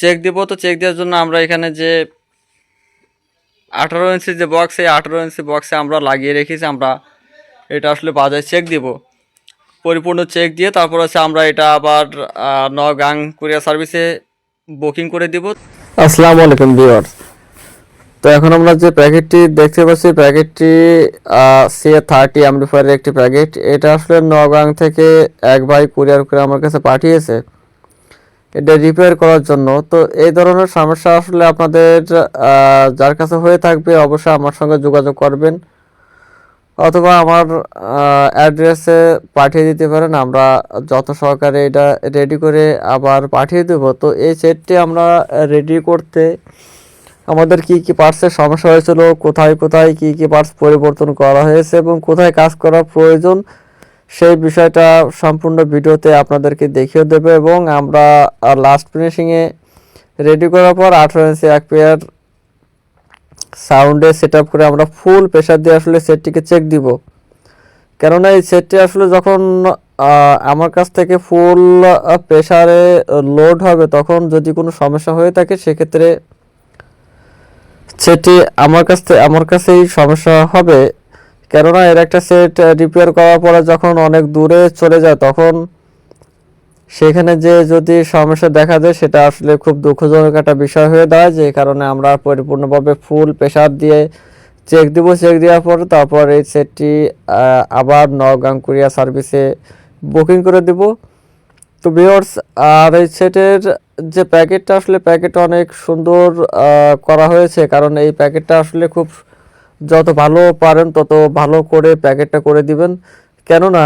Check দিব তো check দেওয়ার জন্য আমরা এখানে যে আঠারো ইঞ্চি যে বক্স এই আঠারো ইঞ্চি বক্সে আমরা লাগিয়ে রেখেছি, আমরা এটা আসলে বাজারে চেক দিব। পরিপূর্ণ চেক দিয়ে তারপর হচ্ছে আমরা এটা আবার নগাং কুরিয়ার সার্ভিসে বুকিং করে দিব। আসসালামু আলাইকুম ভিউয়ার্স। তো এখন আমরা যে প্যাকেটটি দেখতে পাচ্ছি, প্যাকেটটি সি থার্টি অ্যাম্পলিফায়ারের একটি প্যাকেট। এটা আসলে নগাং থেকে এক ভাই কুরিয়ার করে আমার কাছে পাঠিয়েছে। এটা রিপেয়ার করার জন্য। তো এই ধরনের সমস্যা আসলে আপনাদের যার কাছে হয়ে থাকবে অবশ্যই আমার সঙ্গে যোগাযোগ করবেন। অথবা আমার অ্যাড্রেসে পাঠিয়ে দিতে পারেন। আমরা যত সহকারে এটা রেডি করে আবার পাঠিয়ে দেবো। তো এই সেটটি আমরা রেডি করতে আমাদের কি কি পার্টসের সমস্যা হয়েছিল, কোথায় কোথায় কি কি পার্টস পরিবর্তন করা হয়েছে এবং কোথায় কাজ করা প্রয়োজন সেই বিষয়টা সম্পূর্ণ ভিডিওতে আপনাদেরকে দেখিয়ে দেবে এবং আমরা লাস্ট ফিনিশিংয়ে রেডি করার পর আঠারো ইঞ্চি এক পেয়ার সাউন্ডে সেট করে আমরা ফুল প্রেশার দিয়ে আসলে সেটটিকে চেক দিব। কেননা এই সেটটি আসলে যখন আমার কাছ থেকে ফুল প্রেশারে লোড হবে তখন যদি কোনো সমস্যা হয়ে থাকে সেক্ষেত্রে সেটি আমার কাছ থেকে, আমার কাছেই সমস্যা হবে। কেননা এর একটা সেট রিপেয়ার করার পরে যখন অনেক দূরে চলে যায়, তখন সেখানে যে যদি সমস্যা দেখা যায় সেটা আসলে খুব দুঃখজনক একটা বিষয় হয়ে দাঁড়ায়। যে কারণে আমরা পরিপূর্ণভাবে ফুল প্রেশার দিয়ে চেক দিব। চেক দেওয়ার পর তারপর এই সেটটি আবার নগাং কুরিয়া সার্ভিসে বুকিং করে দিব। তো ভিউয়ার্স আর এই সেটের যে প্যাকেটটা আসলে প্যাকেটটা অনেক সুন্দর করা হয়েছে। কারণ এই প্যাকেটটা আসলে খুব যত ভালো পারেন, তত ভালো করে প্যাকেটটা করে দিবেন। কেননা,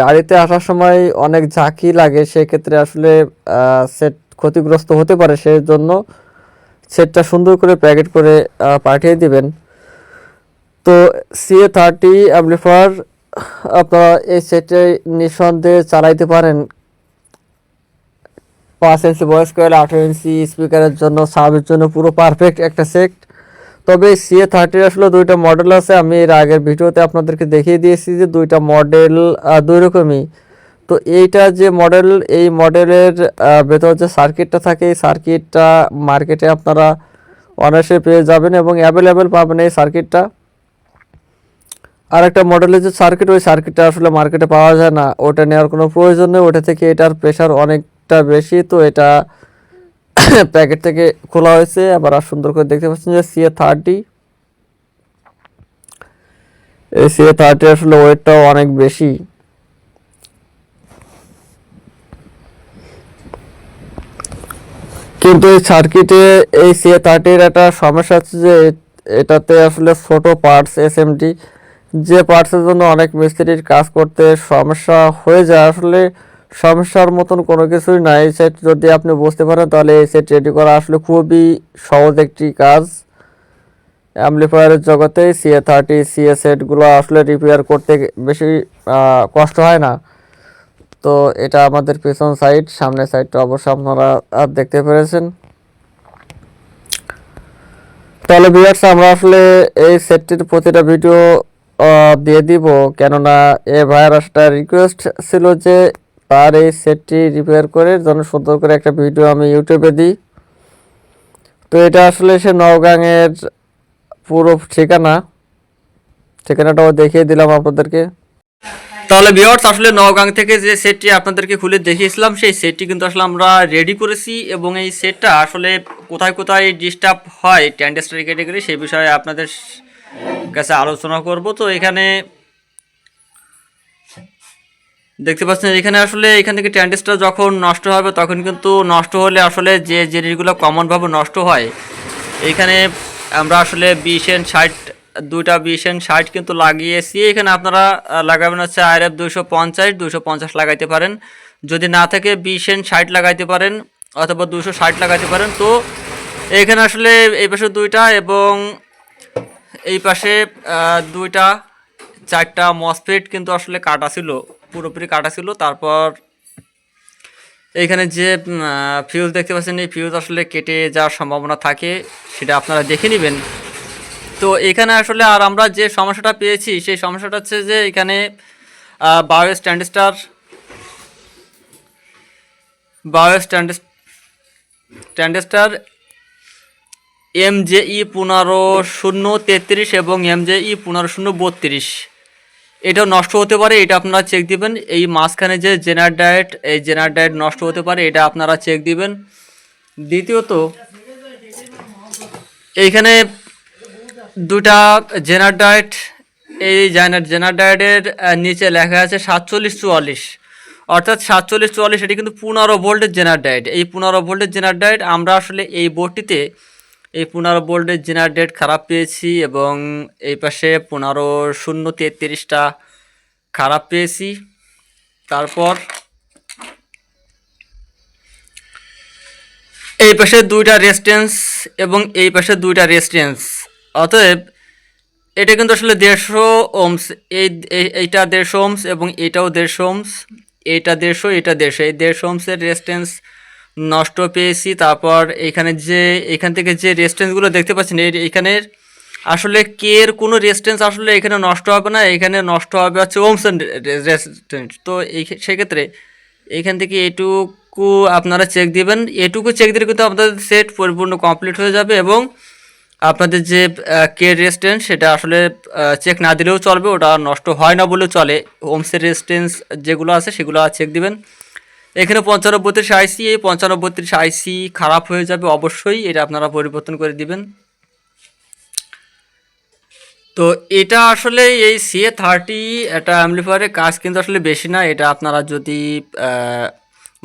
গাড়িতে আসার সময় অনেক ঝাঁকি লাগে, সেক্ষেত্রে আসলে সেট ক্ষতিগ্রস্ত হতে পারে। সেই জন্য সেটটা সুন্দর করে প্যাকেট করে পাঠিয়ে দিবেন। তো সিএ থার্টি অ্যাম্পলিফায়ার আপনারা এই সেটে নিঃসন্দেহে চালাইতে পারেন। পাঁচ ইঞ্চি ভয়েস কয়েল আঠারো ইঞ্চি স্পিকারের জন্য সাবের জন্য পুরো পারফেক্ট একটা সেট তবে সিএ থার্টির আসলে দুইটা মডেল আছে। আমি এর আগের ভিডিওতে আপনাদেরকে দেখিয়ে দিয়েছি যে দুইটা মডেল দুই রকমই। তো এইটা যে মডেল এই মডেলের ভেতর যে সার্কিটটা থাকে, এই সার্কিটটা মার্কেটে আপনারা অনায়াসে পেয়ে যাবেন এবং অ্যাভেলেবেল পাবেন এই সার্কিটটা আর একটা মডেলের যে সার্কিট ওই সার্কিটটা আসলে মার্কেটে পাওয়া যায় না। ওটা নেওয়ার কোনো প্রয়োজন নেই। ওটা থেকে এটার প্রেশার অনেকটা বেশি। তো এটা প্যাকেট থেকে খোলা হয়েছে, আবার আর সুন্দর করে দেখতে পাচ্ছেন যে সিএ থার্টি। এই সিএ থার্টি আসলে ওয়েটটাও অনেক বেশি। কিন্তু এই সার্কিটে এই সিএ থার্টির একটা সমস্যা হচ্ছে যে এটাতে আসলে ছোট পার্টস এসএমডি, যে পার্টসের জন্য অনেক মিস্ত্রির কাজ করতে সমস্যা হয়ে যায়। আসলে সমস্যার মতন কোনো কিছুই নাই। এই সেট যদি আপনি বুঝতে পারেন, তাহলে এই সেট রেডি করা আসলে খুবই সহজ একটি কাজ। অ্যাম্পলিফায়ারের জগতে সিএ থার্টি সিএ সেটগুলো আসলে রিপেয়ার করতে বেশি কষ্ট হয় না। তো এটা আমাদের পেছন সাইড সামনের সাইডটা অবশ্য আপনারা আর দেখতে পেরেছেন। তাহলে ভিউয়ার্স আমরা আসলে এই সেটটির প্রতিটা ভিডিও দিয়ে দিব। কেননা, এ ভাইয়ের একটা রিকোয়েস্ট ছিল যে তার এই সেটটি রিপেয়ার করে যেন সুন্দর করে একটা ভিডিও আমি ইউটিউবে দিই। তো এটা আসলে সে নওগাংয়ের পুরো ঠিকানা। ঠিকানাটাও দেখিয়ে দিলাম আপনাদেরকে। তাহলে ভিওর্স আসলে নওগাং থেকে যে সেটটি আপনাদেরকে খুলে দেখিয়েছিলাম, সেই সেটটি কিন্তু আসলে আমরা রেডি করেছি এবং এই সেটটা আসলে কোথায় কোথায় ডিস্টার্ব হয় ট্যান্ডেস্টারি ক্যাটেগরি সেই বিষয়ে আপনাদের কাছে আলোচনা করব। তো এখানে দেখতে পাচ্ছেন, এখানে আসলে এখান থেকে ট্যান্ডেসটা যখন নষ্ট হবে, তখন কিন্তু নষ্ট হলে আসলে যে জিনিসগুলো কমনভাবে নষ্ট হয়, এখানে আমরা আসলে বিশ এন ষাট, দুইটা বিশ এন ষাট কিন্তু লাগিয়েছি। এখানে আপনারা লাগাবেন হচ্ছে আর এফ দুইশো পঞ্চাশ দুইশো পঞ্চাশ লাগাইতে পারেন। যদি না থাকে বিশ এন ষাট লাগাইতে পারেন, অথবা দুশো ষাট লাগাইতে পারেন। তো এখানে আসলে এই পাশে দুইটা এবং এই পাশে দুইটা, চারটা মসফেট কিন্তু আসলে কাটা ছিল। পুরোপুরি কাটা ছিল। তারপর এইখানে যে ফিউজ দেখতে পাচ্ছেন, এই ফিউজ আসলে কেটে যাওয়ার সম্ভাবনা থাকে, সেটা আপনারা দেখে নেবেন। তো এখানে আসলে আর আমরা যে সমস্যাটা পেয়েছি, সেই সমস্যাটা হচ্ছে যে এখানে বায়ো স্ট্যান্ডস্টার বায়ো স্ট্যান্ড ট্যান্ডেস্টার এম জে ই পনেরো শূন্য তেত্রিশ এবং এম জে ই পনেরো শূন্য বত্রিশ। এটাও নষ্ট হতে পারে, এটা আপনারা চেক দিবেন। এই মাঝখানে যে জেনার ডায়েট এই জেনার ডায়েট নষ্ট হতে পারে, এটা আপনারা চেক দিবেন। দ্বিতীয়ত, এইখানে দুটা জেনার ডায়েট এই জেনার জেনার ডায়েটের নিচে লেখা আছে সাতচল্লিশ চুয়াল্লিশ। অর্থাৎ সাতচল্লিশ চুয়াল্লিশ, এটি কিন্তু পনেরো ভোল্টের জেনার ডায়েট এই পনেরো ভোল্টের জেনার ডায়েট আমরা আসলে এই বোর্ডটিতে এই পনেরো ভোল্টের জেনার ডায়েট খারাপ পেয়েছি এবং এই পাশে পনেরো শূন্য তেত্রিশটা খারাপ পেয়েছি। তারপর এই পাশে দুইটা রেস্টেন্স এবং এই পাশে দুইটা রেস্টেন্স অতএব এটা কিন্তু আসলে দেড়শো ওমস এই এই- এইটা দেড়শো ওমস এবং এটাও দেড়শো ওমস এইটা দেড়শো এটা দেড়শো, এই দেড়শো ওমসের রেস্টেন্স নষ্ট পেয়েছি। তারপর এখানে যে, এখান থেকে যে রেস্টেন্সগুলো দেখতে পাচ্ছেন এই এইখানের আসলে কে এর কোনো রেস্টেন্স আসলে এখানে নষ্ট হবে না, এখানে নষ্ট হবে হচ্ছে ওমস রেস্টেন্স তো এই সেক্ষেত্রে এখান থেকে এটুকু আপনারা চেক দিবেন। এটুকু চেক দিলে কিন্তু আপনাদের সেট পরিপূর্ণ কমপ্লিট হয়ে যাবে এবং আপনাদের যে কে রেস্টেন্স সেটা আসলে চেক না দিলেও চলবে, ওটা নষ্ট হয় না বলেও চলে। হোমসের রেস্টেন্স যেগুলো আছে সেগুলো চেক দিবেন। এখানে পঞ্চান্ন বত্রিশ আইসি, এই পঞ্চান্ন বত্রিশ আইসি খারাপ হয়ে যাবে অবশ্যই, এটা আপনারা পরিবর্তন করে দিবেন। তো এটা আসলে এই সিএ থার্টি একটা অ্যাম্পলিফায়ারের কাজ কিন্তু আসলে বেশি না, এটা আপনারা যদি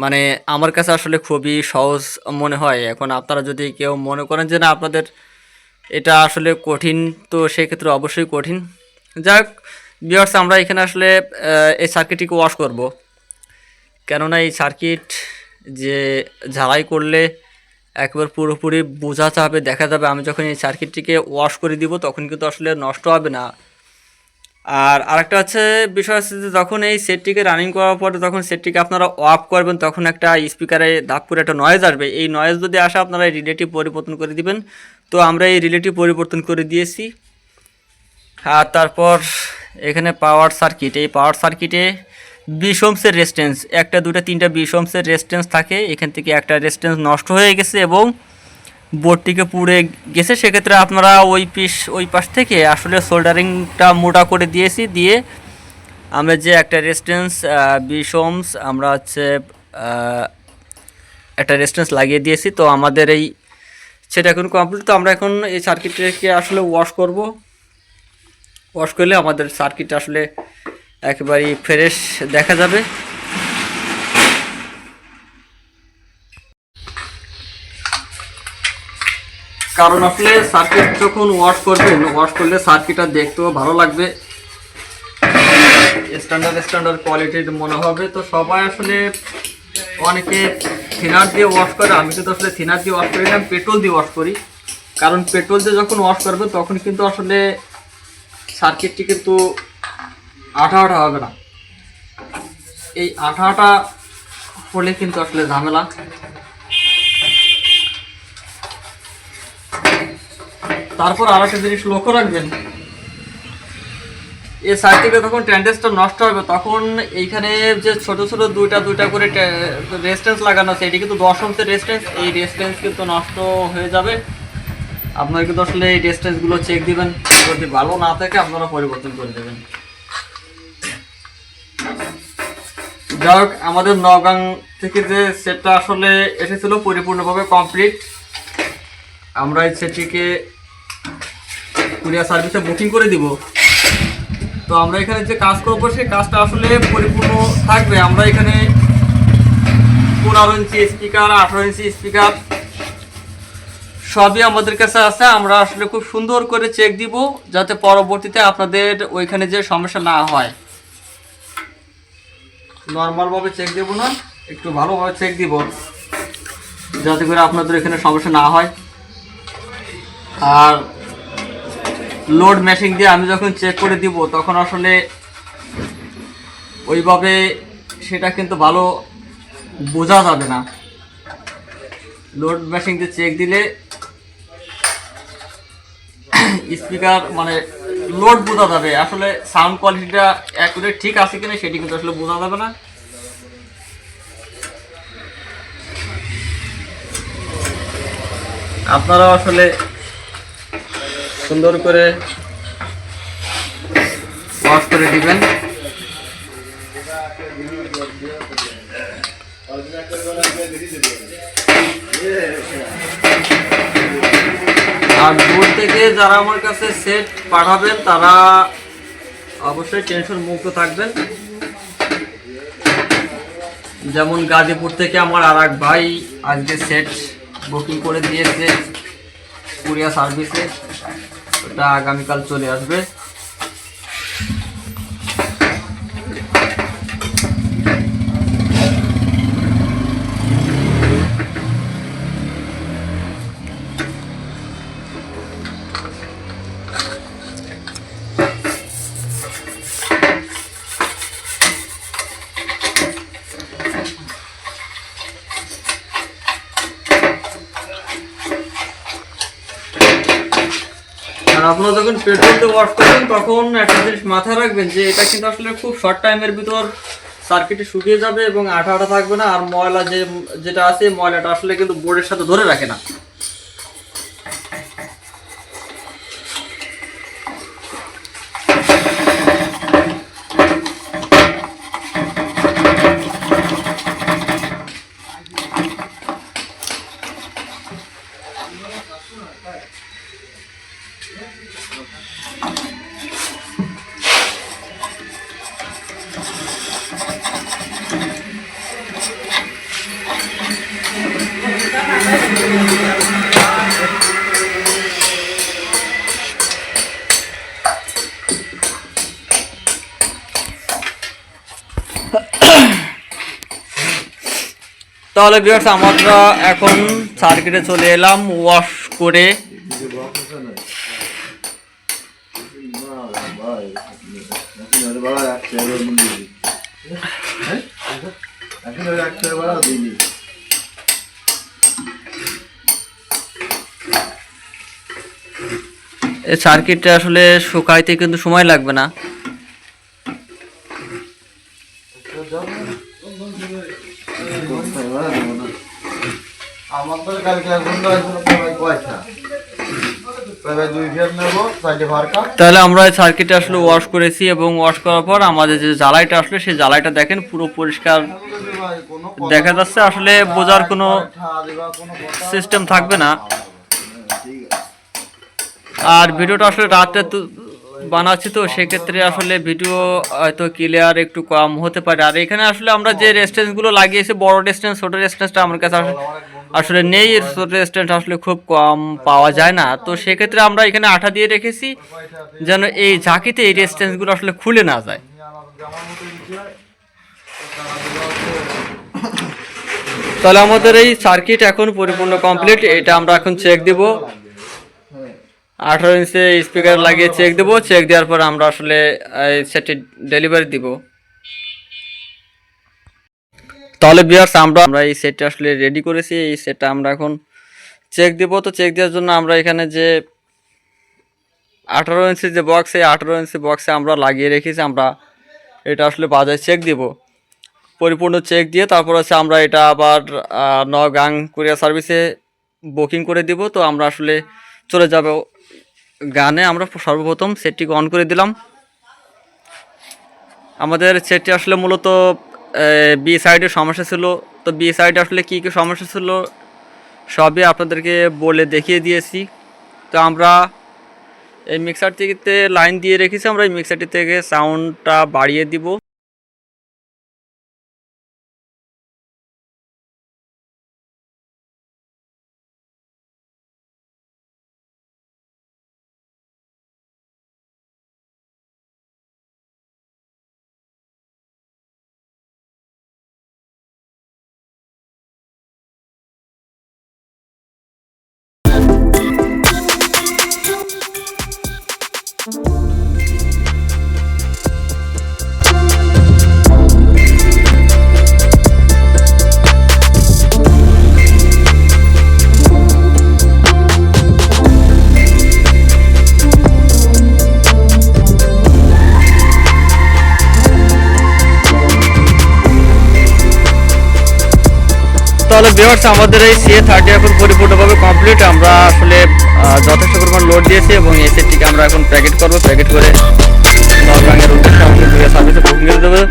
মানে আমার কাছে আসলে খুবই সহজ মনে হয়। এখন আপনারা যদি কেউ মনে করেন যে না, আপনাদের এটা আসলে কঠিন, তো সেক্ষেত্রে অবশ্যই কঠিন। যাক বিয়ার্স আমরা এখানে আসলে এই সার্কিটটিকে ওয়াশ করব। কেননা এই সার্কিট যে ঝালাই করলে একবার পুরোপুরি বোঝা যাবে, দেখা যাবে আমি যখন এই সার্কিটটিকে ওয়াশ করে দিব তখন কিন্তু আসলে নষ্ট হবে না। আর আরেকটা হচ্ছে বিষয় হচ্ছে যে যখন এই সেটটিকে রানিং করার পরে যখন সেটটিকে আপনারা অফ করবেন তখন একটা স্পিকারে ধাপ করে একটা নয়েজ আসবে। এই নয়েজ যদি আসে আপনারা এই রিলেটিভ পরিবর্তন করে দিবেন। তো আমরা এই রিলেটিভ পরিবর্তন করে দিয়েছি। আর তারপর এখানে পাওয়ার সার্কিট এই পাওয়ার সার্কিটে বিশ ওহমসের রেস্টেন্স একটা দুটা তিনটা বিশ ওহমসের রেস্টেন্স থাকে, এখান থেকে একটা রেস্টেন্স নষ্ট হয়ে গেছে এবং বোর্ডটিকে পুড়ে গেছে। সেক্ষেত্রে আপনারা ওই পিস ওই পাশ থেকে আসলে সোল্ডারিংটা মোটা করে দিয়েছি, দিয়ে আমরা যে একটা রেস্টেন্স বিশ ওহমস আমরা হচ্ছে একটা রেস্টেন্স লাগিয়ে দিয়েছি। তো আমাদের এই সেটা এখন কমপ্লিট তো আমরা এখন এই সার্কিটটাকে আসলে ওয়াশ করব। ওয়াশ করলে আমাদের সার্কিট আসলে একেবারেই ফ্রেশ দেখা যাবে। কারণ আসলে সার্কিট যখন ওয়াশ করবেন ওয়াশ করলে সার্কিটটা দেখতেও ভালো লাগবে। স্ট্যান্ডার্ড স্ট্যান্ডার্ড কোয়ালিটির মনে হবে। তো সবাই আসলে অনেকে থিনার দিয়ে ওয়াশ করে, আমি কিন্তু আসলে থিনার দিয়ে ওয়াশ করি না পেট্রোল দিয়ে ওয়াশ করি। কারণ পেট্রোল দিয়ে যখন ওয়াশ করবে, তখন কিন্তু আসলে সার্কিটটি কিন্তু আঠা হবে না। এই আঠা আঠা হলে কিন্তু আসলে ঝামেলা। তারপর আর একটা জিনিস লক্ষ্য রাখবেন, এই সাইড থেকে যখন ট্যান্ডেসটা নষ্ট হবে, তখন এইখানে যে ছোট ছোট দুইটা দুইটা করে রেস্টেন্স লাগানো আছে, এটি কিন্তু দশ অংশের রেস্টেন্স এই রেস্টেন্স কিন্তু নষ্ট হয়ে যাবে। আপনারা কিন্তু আসলে এই রেস্টেন্সগুলো চেক দিবেন। যদি ভালো না থাকে, আপনারা পরিবর্তন করে দেবেন। যাই আমাদের নগাং থেকে যে সেটটা আসলে এসেছিল পরিপূর্ণভাবে কমপ্লিট আমরা এই সেটটিকে কুরিয়ার সার্ভিসে বুকিং করে দিব। তো আমরা এখানে যে কাজ করব, সেই কাজটা আসলে পরিপূর্ণ থাকবে। আমরা এখানে পনেরো ইঞ্চি স্পিকার আঠারো ইঞ্চি স্পিকার সবই আমাদের কাছে আছে। আমরা আসলে খুব সুন্দর করে চেক দিব, যাতে পরবর্তীতে আপনাদের ওইখানে যে সমস্যা না হয়। নর্মালভাবে চেক দেব না, একটু ভালোভাবে চেক দিব, যাতে করে আপনাদের এখানে সমস্যা না হয়। আর লোড মেশিন দিয়ে আমি যখন চেক করে দিব, তখন আসলে ওইভাবে সেটা কিন্তু ভালো বোঝা যাবে না। লোড মেশিন দিয়ে চেক দিলে স্পিকার মানে লোড বোঝা যাবে। আসলে সাউন্ড কোয়ালিটিটা অ্যাকুরেট ঠিক আছে কিনা সেটি কিন্তু আসলে বোঝা যাবে না। আপনারা আসলে সুন্দর করে ওয়াশ করে দিবেন। আর দূর থেকে যারা আমার কাছে সেট পাঠাবেন, তারা অবশ্যই টেনশন মুক্ত থাকবেন। যেমন গাজীপুর থেকে আমার আর এক ভাই আজকে সেট বুকিং করে দিয়েছে কুরিয়া সার্ভিসে ওটা আগামীকাল চলে আসবে। আপনারা যখন পেট্রোল ওয়াশ করবেন তখন একটা জিনিস মাথায় রাখবেন যে এটা কিন্তু আসলে খুব শর্ট টাইমের ভিতর সার্কিটে শুকিয়ে যাবে এবং আঠা আঠা থাকবে না। আর ময়লা যে যেটা আছে, ময়লাটা আসলে কিন্তু বোর্ডের সাথে ধরে রাখে না। তাহলে বিয়ার্স আমরা এখন সার্কিটে চলে এলাম ওয়াশ করে। সার্কিটটা আসলে শুকাইতে কিন্তু সময় লাগবে না। তাহলে আমরা এই সার্কিটটা আসলে ওয়াশ করেছি এবং ওয়াশ করার পর আমাদের যে জ্বালাইটা আসলে, সেই জ্বালাইটা দেখেন পুরো পরিষ্কার দেখা যাচ্ছে। আসলে বোঝার কোনো সিস্টেম থাকবে না। আর ভিডিওটা আসলে রাতে তো বানাচ্ছি তো, সেক্ষেত্রে আসলে ভিডিও হয়তো ক্লিয়ার একটু কম হতে পারে। আর এখানে আসলে আমরা যে রেস্টেন্সগুলো লাগিয়েছি, বড় ডিস্টেন্স ছোটো ডিস্টেন্সটা আমার কাছে আসলে- আসলে নেই রেস্টুরেন্ট আসলে খুব কম পাওয়া যায় না। তো সেক্ষেত্রে আমরা এখানে আঠা দিয়ে রেখেছি, যেন এই ঝাঁকিতে এই রেস্টুরেন্টগুলো আসলে খুলে না যায়। তাহলে আমাদের এই সার্কিট এখন পরিপূর্ণ কমপ্লিট এটা আমরা এখন চেক দিব। আঠারো ইঞ্চে স্পিকার লাগিয়ে চেক দেবো চেক দেওয়ার পর আমরা আসলে সেটটি ডেলিভারি দিব। তাহলে বিয়ার্স আমরা আমরা এই সেটটা আসলে রেডি করেছি। এই সেটটা আমরা এখন চেক দিব। তো চেক দেওয়ার জন্য আমরা এখানে যে আঠারো ইঞ্চি যে বক্স এই আঠারো ইঞ্চি বক্সে আমরা লাগিয়ে রেখেছি। আমরা এটা আসলে বাজারে চেক দিব। পরিপূর্ণ চেক দিয়ে তারপর হচ্ছে আমরা এটা আবার নগাং কুরিয়ার সার্ভিসে বুকিং করে দিব। তো আমরা আসলে চলে যাব গানে। আমরা সর্বপ্রথম সেটটিকে অন করে দিলাম। আমাদের সেটটি আসলে মূলত বি সাইডের সমস্যা ছিল। তো বি সাইডে আসলে কী কী সমস্যা ছিল, সবই আপনাদেরকে বলে দেখিয়ে দিয়েছি। তো আমরা এই মিক্সারটিতে লাইন দিয়ে রেখেছি, আমরা এই মিক্সারটি থেকে সাউন্ডটা বাড়িয়ে দিব। Thank you. তাহলে বিহার্স আমাদের এই সি থার্টি এখন পরিপূর্ণভাবে কমপ্লিট আমরা আসলে যথেষ্ট পরিমাণ লোড দিয়েছি এবং এই সেটটিকে আমরা এখন প্যাকেট করব। প্যাকেট করে নরগাঙের উদ্দেশ্যে আমাদের সার্ভিসে বুকিং করে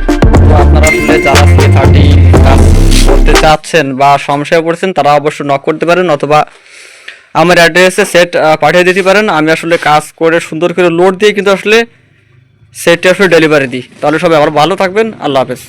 তো আপনারা আসলে যারা সি থার্টি কাজ করতে চাচ্ছেন বা সমস্যায় পড়ছেন, তারা অবশ্যই নক করতে পারেন অথবা আমার অ্যাড্রেসে সেট পাঠিয়ে দিতে পারেন। আমি আসলে কাজ করে সুন্দর করে লোড দিয়ে কিন্তু আসলে সেটটি আসলে ডেলিভারি দিই। তাহলে সবাই আবার ভালো থাকবেন। আল্লাহ হাফেজ।